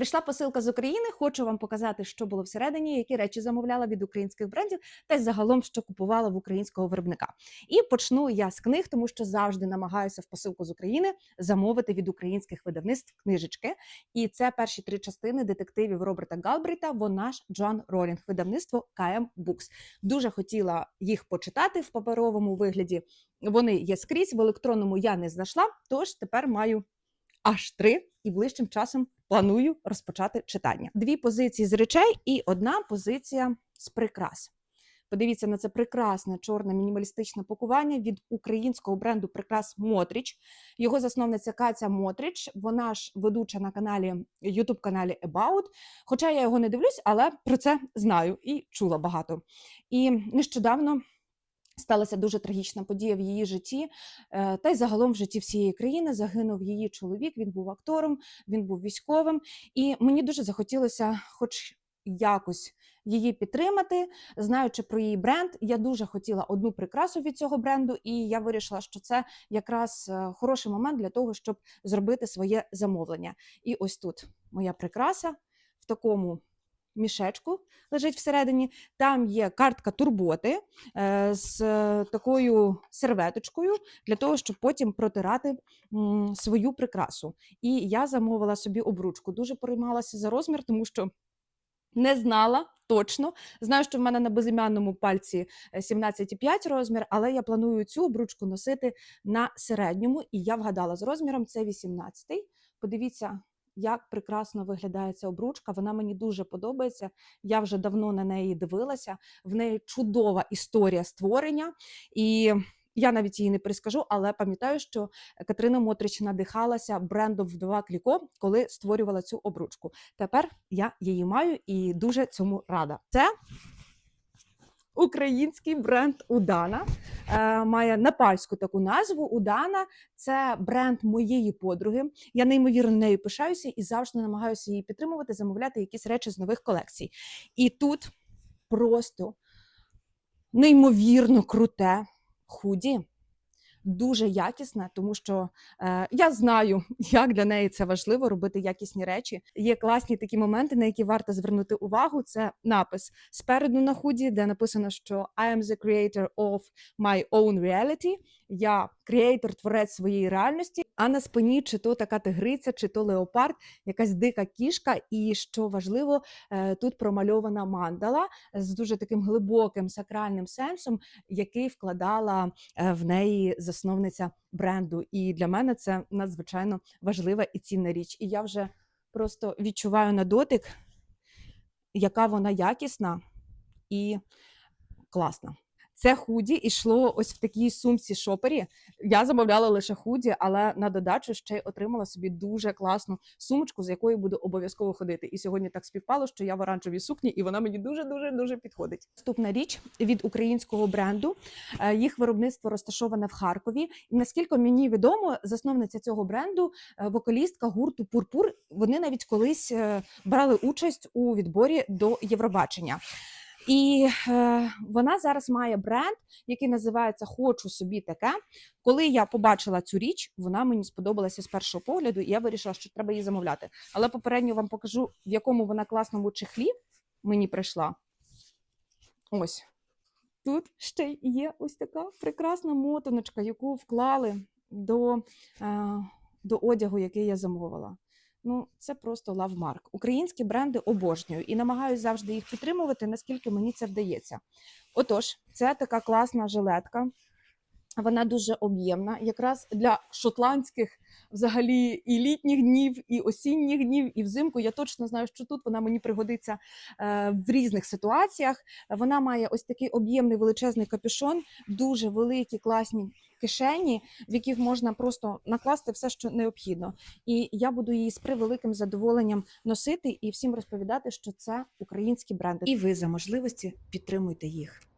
Прийшла посилка з України. Хочу вам показати, що було всередині, які речі замовляла від українських брендів, та й загалом, що купувала в українського виробника. І почну я з книг, тому що завжди намагаюся в посилку з України замовити від українських видавництв книжечки. І це перші три частини детективів Роберта Галбріта. Вона ж Джон Ролінг, видавництво KM Books. Дуже хотіла їх почитати в паперовому вигляді. Вони є скрізь в електронному я не знайшла. Тож тепер маю аж три і ближчим часом планую розпочати читання. Дві позиції з речей і одна позиція з прикрас. Подивіться на це прекрасне чорне мінімалістичне пакування від українського бренду Прикрас Мотріч. Його засновниця Катя Мотріч. Вона ж ведуча на каналі youtube каналі About. Хоча я його не дивлюсь, але про це знаю і чула багато. І нещодавно. Сталася дуже трагічна подія в її житті, е, та й загалом в житті всієї країни загинув її чоловік. Він був актором, він був військовим, і мені дуже захотілося, хоч якось її підтримати, знаючи про її бренд. Я дуже хотіла одну прикрасу від цього бренду, і я вирішила, що це якраз е, хороший момент для того, щоб зробити своє замовлення. І ось тут моя прикраса в такому мішечку лежить всередині. Там є картка турботи е, з е, такою серветочкою для того, щоб потім протирати свою прикрасу. І я замовила собі обручку. Дуже переймалася за розмір, тому що не знала. Точно знаю, що в мене на безім'яному пальці е, 17,5 розмір, але я планую цю обручку носити на середньому, і я вгадала з розміром це 18. Подивіться, як прекрасно виглядає ця обручка. Вона мені дуже подобається. Я вже давно на неї дивилася. В неї чудова історія створення. І я навіть її не перескажу, але пам'ятаю, що Катерина Мотрич надихалася брендом вдова Кліко, коли створювала цю обручку. Тепер я її маю і дуже цьому рада. Це український бренд Удана. Е, має непальську таку назву Удана. Це бренд моєї подруги. Я неймовірно нею пишаюся і завжди намагаюся її підтримувати, замовляти якісь речі з нових колекцій. І тут просто неймовірно круте худі. Дуже якісне, тому що е, я знаю, як для неї це важливо робити якісні речі. Є класні такі моменти, на які варто звернути увагу. Це напис спереду на худі, де написано, що I am the creator of my own reality. Я креатор, творець своєї реальності. А на спині чи то така тигриця, чи то леопард, якась дика кішка. І що важливо, е, тут промальована мандала з дуже таким глибоким сакральним сенсом, який вкладала е, в неї засновниця бренду. І для мене це надзвичайно важлива і цінна річ. І я вже просто відчуваю на дотик, яка вона якісна і класна. Це худі йшло ось в такій сумці шопері. Я замовляла лише худі, але на додачу ще й отримала собі дуже класну сумочку, з якою буду обов'язково ходити. І сьогодні так співпало, що я в оранжевій сукні, і вона мені дуже дуже дуже підходить. Наступна річ від українського бренду. Е, Їх виробництво розташоване в Харкові. І наскільки мені відомо, засновниця цього бренду, е, вокалістка гурту Пурпур. Вони навіть колись е, брали участь у відборі до Євробачення. І е, вона зараз має бренд, який називається Хочу собі таке. Коли я побачила цю річ, вона мені сподобалася з першого погляду, і я вирішила, що треба її замовляти. Але попередньо вам покажу, в якому вона класному чехлі мені прийшла. Ось тут ще є ось така прекрасна мотаночка, яку вклали до, е, до одягу, який я замовила. Ну, це просто лавмарк. Українські бренди обожнюю і намагаюся завжди їх підтримувати, наскільки мені це вдається. Отож, це така класна жилетка. Вона дуже об'ємна, якраз для шотландських взагалі і літніх днів, і осінніх днів, і взимку. Я точно знаю, що тут вона мені пригодиться е, в різних ситуаціях. Вона має ось такий об'ємний величезний капюшон, дуже великі класні кишені, в яких можна просто накласти все, що необхідно. І я буду її з превеликим задоволенням носити і всім розповідати, що це українські бренди. І ви за можливості підтримуйте їх.